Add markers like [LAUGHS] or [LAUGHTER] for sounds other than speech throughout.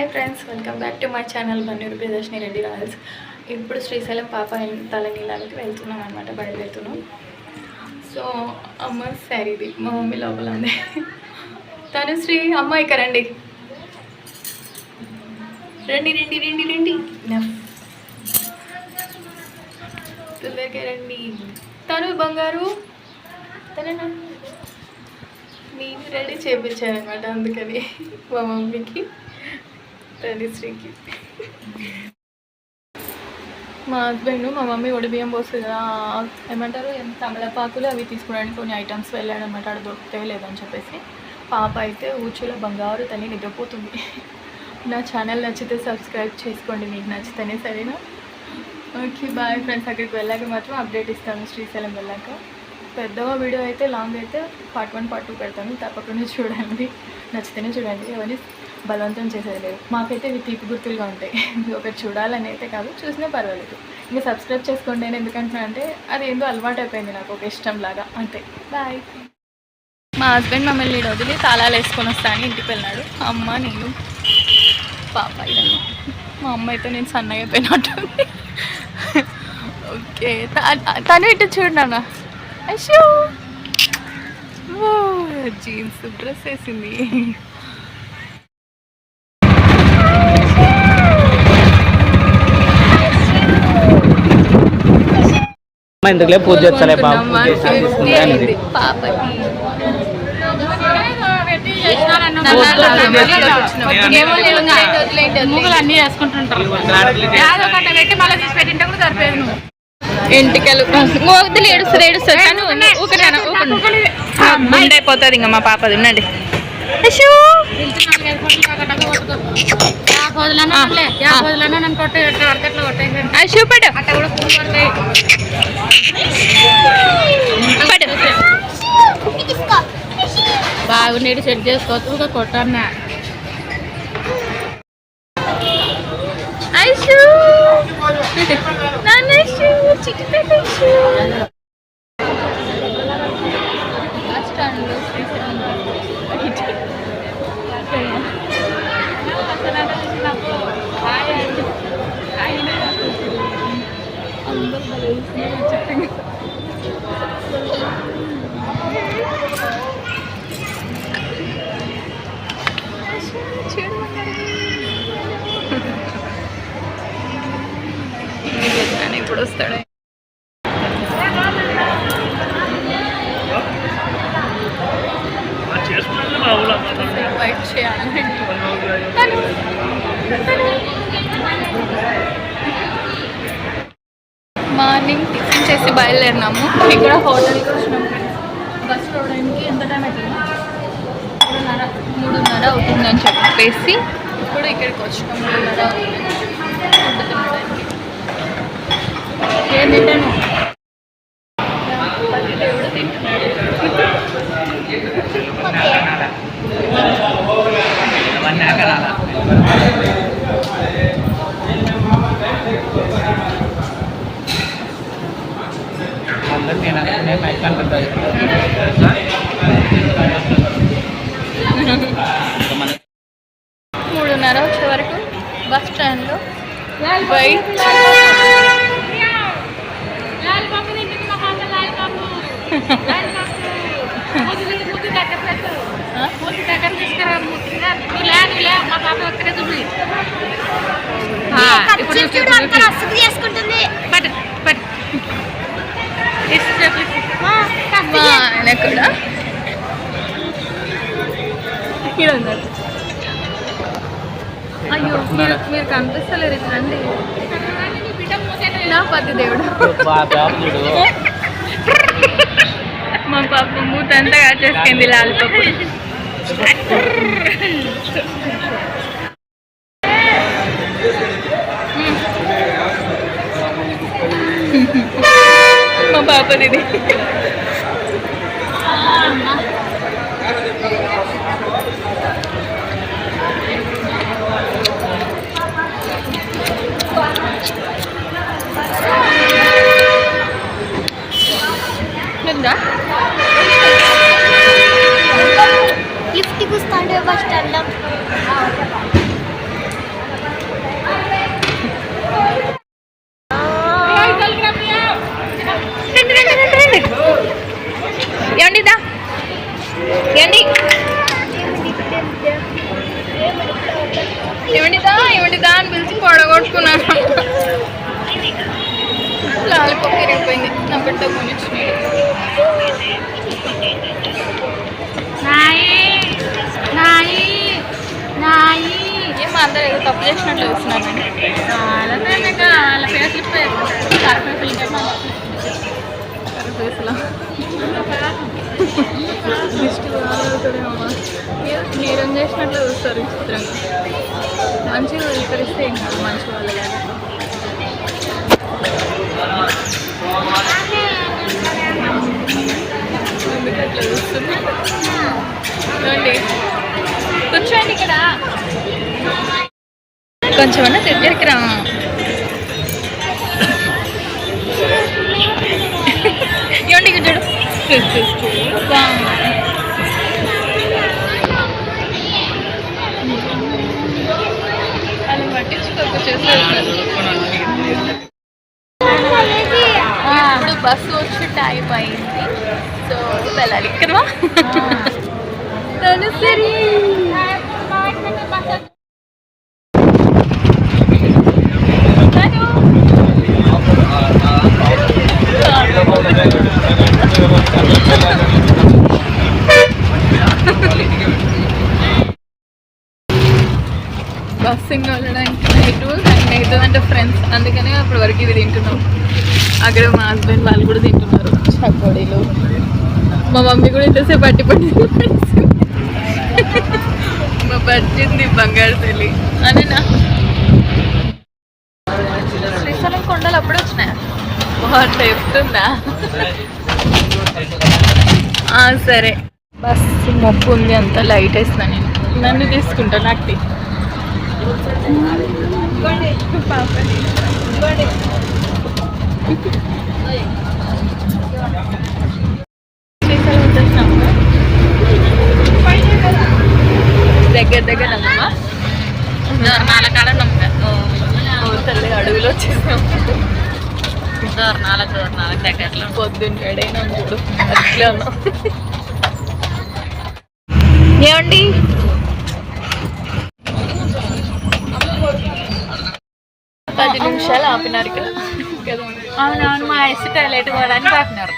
Hi friends welcome back to my channel Bannuru Priyadarshini Reddy royals ఇప్పుడు శ్రీశైలం పాప తలనీలాలకి వెళ్తున్నాం అనమాట బయలుదేరుతున్నాం. సో అమ్మ శారీది మా మమ్మీ లోపల ఉంది. తను శ్రీ అమ్మ ఇక రండి. రండి రండి రండి రండి. తొందరగా రండి. తను బంగారు. తననా? నేను రెడీ చేయించాను అనమాట అందుకని మా మమ్మీకి. తనిశ్రీకి మా హస్బెండ్ మా మమ్మీ ఒడిబియ్యం పోస్తుంది ఏమంటారు తమలపాకులు అవి తీసుకోవడానికి కొన్ని ఐటమ్స్ వెళ్ళాడనమాట అక్కడ దొరికితే లేదని చెప్పేసి. పాప అయితే ఊచుల బంగారు తల్లి నిద్రపోతుంది. నా ఛానల్ నచ్చితే సబ్స్క్రైబ్ చేసుకోండి మీకు నచ్చితేనే సరేనా? ఓకే బాయ్ ఫ్రెండ్స్ అక్కడికి వెళ్ళాక మాత్రం అప్డేట్ ఇస్తాను శ్రీశైలం వెళ్ళాక. పెద్దగా వీడియో అయితే లాంగ్ అయితే పార్ట్ వన్ పార్ట్ టూ పెడతాను తప్పకుండా చూడండి. నచ్చితేనే చూడండి ఎవరిని బలవంతం చేసేది లేదు. మాకైతే ఇవి తీపి గుర్తులుగా ఉంటాయి. [LAUGHS] ఒకటి చూడాలని అయితే కాదు చూసినా పర్వాలేదు. ఇంకా సబ్స్క్రైబ్ చేసుకోండి నేను ఎందుకంటున్నా అంటే అది ఏందో అలవాటు అయిపోయింది నాకు ఒక ఇష్టం లాగా. అంతే. బాయ్ మా హస్బెండ్ మమ్మల్ని వదిలి తాళాలు వేసుకొని వస్తాను ఇంటికి వెళ్ళాడు అమ్మ నేను పాప ఇదన్న మా అమ్మ అయితే నేను సన్నగా అయిపోయినట్టు [LAUGHS] ఓకే. తను ఇటు చూడన్నా అయ్యో! జీన్స్ డ్రెస్ వేసింది. అమ్మ ఎందుకులే పూజ చేస్తలే బాబు ముగ్గులు అన్ని వేసుకుంటుంటారు పెట్టి మళ్ళీ తీసి పెట్టింటే కూడా ఇంటికెళ్ళు ఏడుస్తుంది ఏడుస్తుంది కానీ ఊకనాను ఉండైపోతుంది ఇంకా మా పాపది ఉండండి. అశు పడు సెట్ చేసుకోవచ్చు ఇంకా కొట్టన్నా. ఐషు. నాన్న ఐషు చిట్టి ఐషు. చూడు వస్తాడు వైట్ చేయాలి మార్నింగ్ టిఫిన్ చేసి బయలుదేరినాము. ఇక్కడ హోటల్కి వచ్చినాము బస్ రావడానికి ఎంత టైం అవుతుంది? మూడున్నర మూడున్నర అవుతుందని చెప్పేసి ఇప్పుడు ఇక్కడికి వచ్చినాము మూడున్నర అవుతుంది ఫుడ్ తినడానికి ఏం తింటాను దేవుడు తింటున్నాడు అవన్నీ అక్కడాల. అందరూ తినాలి. నేను నైట్ అయ్యో మీరు కనిపిస్తలేరు రండి నా పతి దేవుడు. మా పాప మూత అంతా కాచేసుకుంది లాలిపప్పు [LAUGHS] మా పాపది ఉందా లిఫ్ట్ కుస్తాండే ఫస్ట్ అల్లం ఏమండిదా అని పిలిచి పొడగొట్టుకున్నాను. లాలిపప్పు ఇరిగిపోయింది నా బిడ్డ నాయి ఏం అందరూ ఏదో తప్పు చేసినట్లు తిన్నాక వాళ్ళ ఫేస్లు ఫేస్లో దిష్టి బాగుంటుందేమో మీరు మీరేం చేసినట్లు చూస్తారు విచిత్రంగా మంచిగా వికరిస్తే ఏం కాదు మంచి వాళ్ళు కానీ అట్లా చూస్తుంది చూడండి కూర్చోండి ఇక్కడ కొంచెం అన్న దగ్గరికి రా ఏమండి ఇక్కడ చూడు బాగుంది. అలా పట్టించుకోక చేసేది ఇప్పుడు బస్సు వచ్చే టైం అయింది సో వెళ్ళాలి కదా సరే బస్సింగ్ వెళ్ళడానికి నైట్ టైం అవుతుంది అంటే ఫ్రెండ్స్ అందుకనే అప్పటి వరకు ఇది తింటున్నాం. అక్కడ మా హస్బెండ్ వాళ్ళు కూడా తింటున్నారు. చకోడీలు మా మమ్మీ కూడా ఇంతసేపు పట్టి పట్టి. మా పట్టింది బంగారు తల్లి. అదేనా శ్రీశైలం కొండలు అప్పుడే వచ్చినాయా? చెప్తుందా సరే. బస్సు మొప్పు ఉంది అంత లైట్ వేస్తున్నా నేను. నన్ను తీసుకుంటా నాకు తీ. పాప. శ్రీశైలం వచ్చేసినాము దగ్గర దగ్గర నమ్మా దోరణాల కాడ నమ్మక తల్లి అడవిలో వచ్చేసాం. దోరణాల దోరణాల దగ్గరలో. పొద్దున్న ఎడైనా చూడు. అట్లా ఏమండి? పది నిమిషాలు ఆపినారు అవునవును మా ఐస్ టాయిలెట్ పోవడానికి ఆపినారు.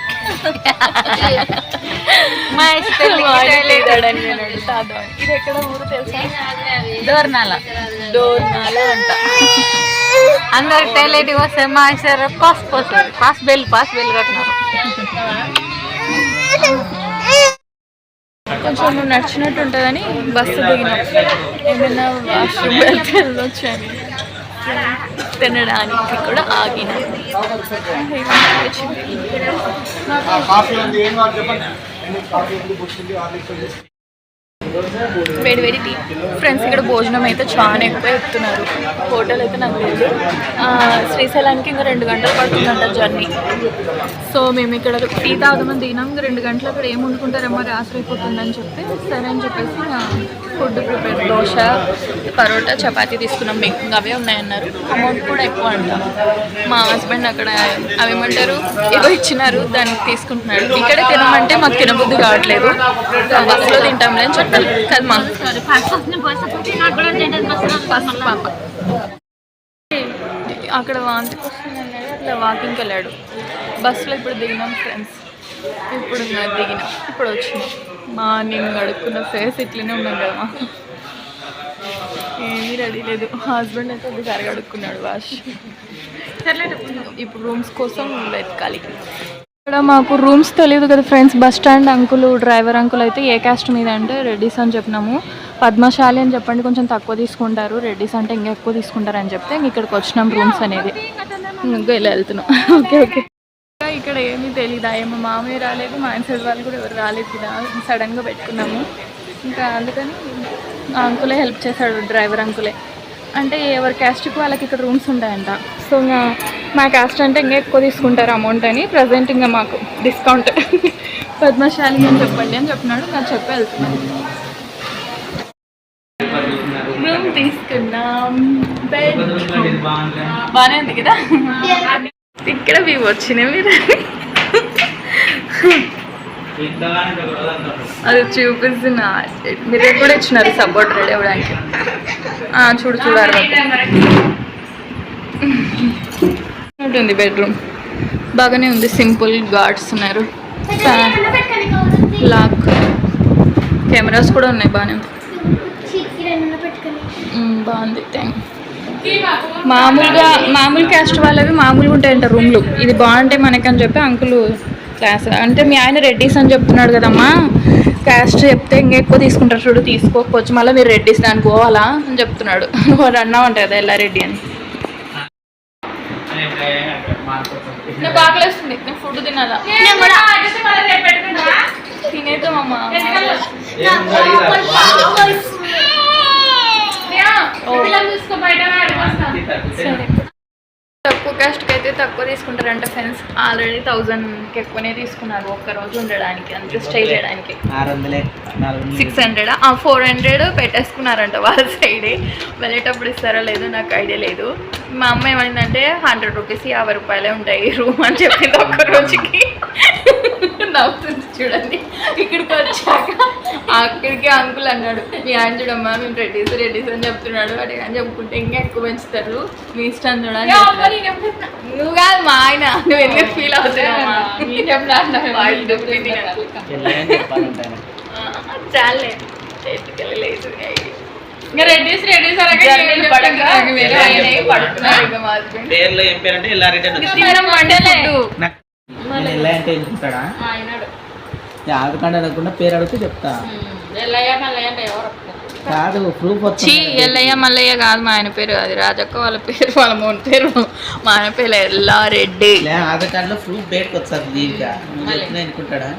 మా వాడే టాయిలెట్ అని. ఇది ఎక్కడ ఊరు తెలుసా? దోరణాల డోర్నాల అంట. అందరు టాయిలెట్ వస్తే మా ఐసారు పాస్ పోస్తారు పాస్ బెల్ పాస్ బెల్ కట్టినారు. కొంచెం నువ్వు నడిచినట్టు ఉంటుందని బస్సు దిగినాం. ఏమైనా వాష్రూమ్ వెళ్తే వెళ్ళొచ్చని తినడానికి కూడా ఆగినాం. వేడి వేడి టీ. ఫ్రెండ్స్ ఇక్కడ భోజనం అయితే చాలా ఎక్కువ ఎత్తున్నారు హోటల్ అయితే నాకు లేదు. శ్రీశైలానికి ఇంకా రెండు గంటలు పడుతుందంట జర్నీ సో మేము ఇక్కడ టీ తాగుదామని దిగినాం. రెండు గంటలు అక్కడ ఏం వండుకుంటారేమో రాత్రి చెప్పి చెప్తే సరే అని చెప్పేసి ఫుడ్ ప్రిపేర్ దోశ పరోటా చపాతీ తీసుకున్నాం. మీకు అవే ఉన్నాయన్నారు. అమౌంట్ కూడా ఎక్కువ అంట. మా హస్బెండ్ అక్కడ అవేమంటారు? ఏదో ఇచ్చినారు దానికి తీసుకుంటున్నాడు. ఇక్కడే తినమంటే మాకు తినబుద్ధి కావట్లేదు. బస్సులో తింటాంలే అని చెప్పాలి. కదా మా పాప అక్కడ వాంతికి వస్తుంది అట్లా వాకింగ్కి వెళ్ళాడు. బస్సులో ఇప్పుడు దిగినాం ఫ్రెండ్స్ ఇప్పుడు ఇంకా ఇప్పుడు వచ్చినాం. మార్నింగ్ గడుక్కున్న ఫేస్ ఇట్లనే ఉన్నాం కదా మా. ఏమీ రెడీ లేదు. హస్బెండ్ అయితే ఒకసారి గడుక్కున్నాడు వాష్. ఇప్పుడు రూమ్స్ కోసం వెతకాలి. ఇక్కడ మాకు రూమ్స్ తెలియదు కదా friends. Bus stand uncle driver uncle అయితే ఏ క్యాస్ట్ మీద అంటే రెడ్డిస్ అని చెప్పినాము. పద్మశాలి అని చెప్పండి కొంచెం తక్కువ తీసుకుంటారు. రెడ్డిస్ అంటే ఇంకా ఎక్కువ తీసుకుంటారు అని చెప్తే ఇంక ఇక్కడికి వచ్చినాం రూమ్స్ అనేది. ఇంకా ఇలా వెళ్తున్నాం. [LAUGHS] Okay okay. ఇక్కడ ఏమీ తెలియదు ఏమో మామయ్య రాలేదు మా ఆయన సైడ్ వాళ్ళు కూడా ఎవరు రాలేదు కదా సడన్గా పెట్టుకున్నాము. ఇంకా అందుకని అంకులే హెల్ప్ చేశాడు డ్రైవర్ అంకులే. అంటే ఎవరి క్యాస్ట్కి వాళ్ళకి ఇక్కడ రూమ్స్ ఉంటాయంట. సో ఇంకా మా క్యాస్ట్ అంటే ఇంకా ఎక్కువ తీసుకుంటారు అమౌంట్ అని. ప్రజెంట్ ఇంకా మాకు డిస్కౌంట్. [LAUGHS] పద్మశాలి అని చెప్పండి అని చెప్పినాడు నాకు చెప్పి వెళ్తున్నాను రూమ్ తీసుకున్నాం. బెడ్. బాగానే ఉంది కదా? ఇక్కడ మేము వచ్చినాయి మీరు అది చూపిస్తున్నా మీరు కూడా ఇచ్చినారు సపోర్ట్ రెడీ అవ్వడానికి. ఆ, చూడు చూడాలి ఉంటుంది బెడ్రూమ్ బాగానే ఉంది సింపుల్ గార్డ్స్ ఉన్నారు. లాక్ కెమెరాస్ కూడా ఉన్నాయి బాగానే. బాగుంది థ్యాంక్ మామూలుగా మామూలు క్యాస్ట్ వాళ్ళవి మామూలుగా ఉంటాయంట రూమ్లు. ఇది బాగుంటాయి మనకని చెప్పి అంకుల్ క్లాస్ అంటే మీ ఆయన రెడ్డిస్ అని చెప్తున్నాడు కదమ్మా. క్యాస్ట్ చెప్తే ఇంకా ఎక్కువ తీసుకుంటారు చూడు తీసుకోకపోవచ్చు. మళ్ళీ మీరు రెడ్డిస్ దానికి పోవాలా అని చెప్తున్నాడు. నువ్వు అన్నావు అంట కదా ఎల్లా రెడ్డి అని. నాకు ఆకలిస్తుంది నేను ఫుడ్ తినాలా? తినేద్దామమ్మా చూసుకో బయట వాడికి వస్తాం సరే తక్కువ కాస్ట్కి అయితే తక్కువ తీసుకుంటారంట ఫ్రెండ్స్ ఆల్రెడీ థౌజండ్కి ఎక్కువనే తీసుకున్నారు ఒక్క రోజు ఉండడానికి అంతే స్టే చేయడానికి. సిక్స్ హండ్రెడ్ ఆ ఫోర్ హండ్రెడ్ పెట్టేసుకున్నారంట వాళ్ళ సైడే వెళ్ళేటప్పుడు ఇస్తారో లేదో నాకు ఐడియా లేదు. మా అమ్మ ఏమైందంటే హండ్రెడ్ రూపీస్ యాభై రూపాయలే ఉంటాయి రూమ్ అని చెప్పింది ఒక్క [LAUGHS] రోజుకి. నవ్వుతుంది చూడండి. ఇక్కడికి వచ్చాక అక్కడికి అంకుల్ అన్నాడు మీ ఆయన చూడమ్మా మేము రెడ్డిస్ రెడ్డిస్ అని చెప్తున్నాడు. అడిగి అని చెప్పుకుంటే ఇంకా ఎక్కువ పెంచుతారు. మీ ఇష్టం చూడండి నువ్వు కాదు మా ఆయన నువ్వు ఎందుకు ఫీల్ అవుతున్నావా. చాలే. చేతికెళ్ళలేదు ఇంకా రెడ్డిస్ రెడ్డిస్ పడుతున్నారు ఇక మా husband. పేర్లో ఏం పేరు అంటే వచ్చింది. తినడం వండలే నాకు నేను ఎల్లా అంటే ఎందుకుంటాడా ఆయనడు ఆధకాండ అనకుండా పేరు అడిగితే చెప్తా. ఎల్లయ్య మల్లయ్య అంటే ఎవరు కాదు ప్రూఫ్ చీ వచ్చింది ఎల్లయ్య మల్లయ్య కాదు మా ఆయన పేరు. అది రాజక్క వాళ్ళ పేరు వాళ్ళ మోన్ పేరు. మా ఆయన పేరు ఎల్లారెడ్డి ఆధార్ కార్డులో ప్రూఫ్ బయటకు వస్తుంది దీనిగా నువ్వు చెప్పినా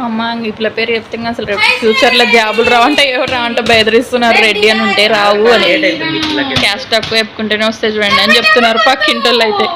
అమ్మ ఇట్ల పేరు చెప్తే అసలు రేపు ఫ్యూచర్లో జాబులు రావంటే ఎవరు రావంటే బెదిరిస్తున్నారు రెడ్డి అని ఉంటే రావు అని. క్యాష్ తక్కువ చెప్పుకుంటేనే వస్తే చూడండి అని చెప్తున్నారు పక్కింటోళ్ళు అయితే.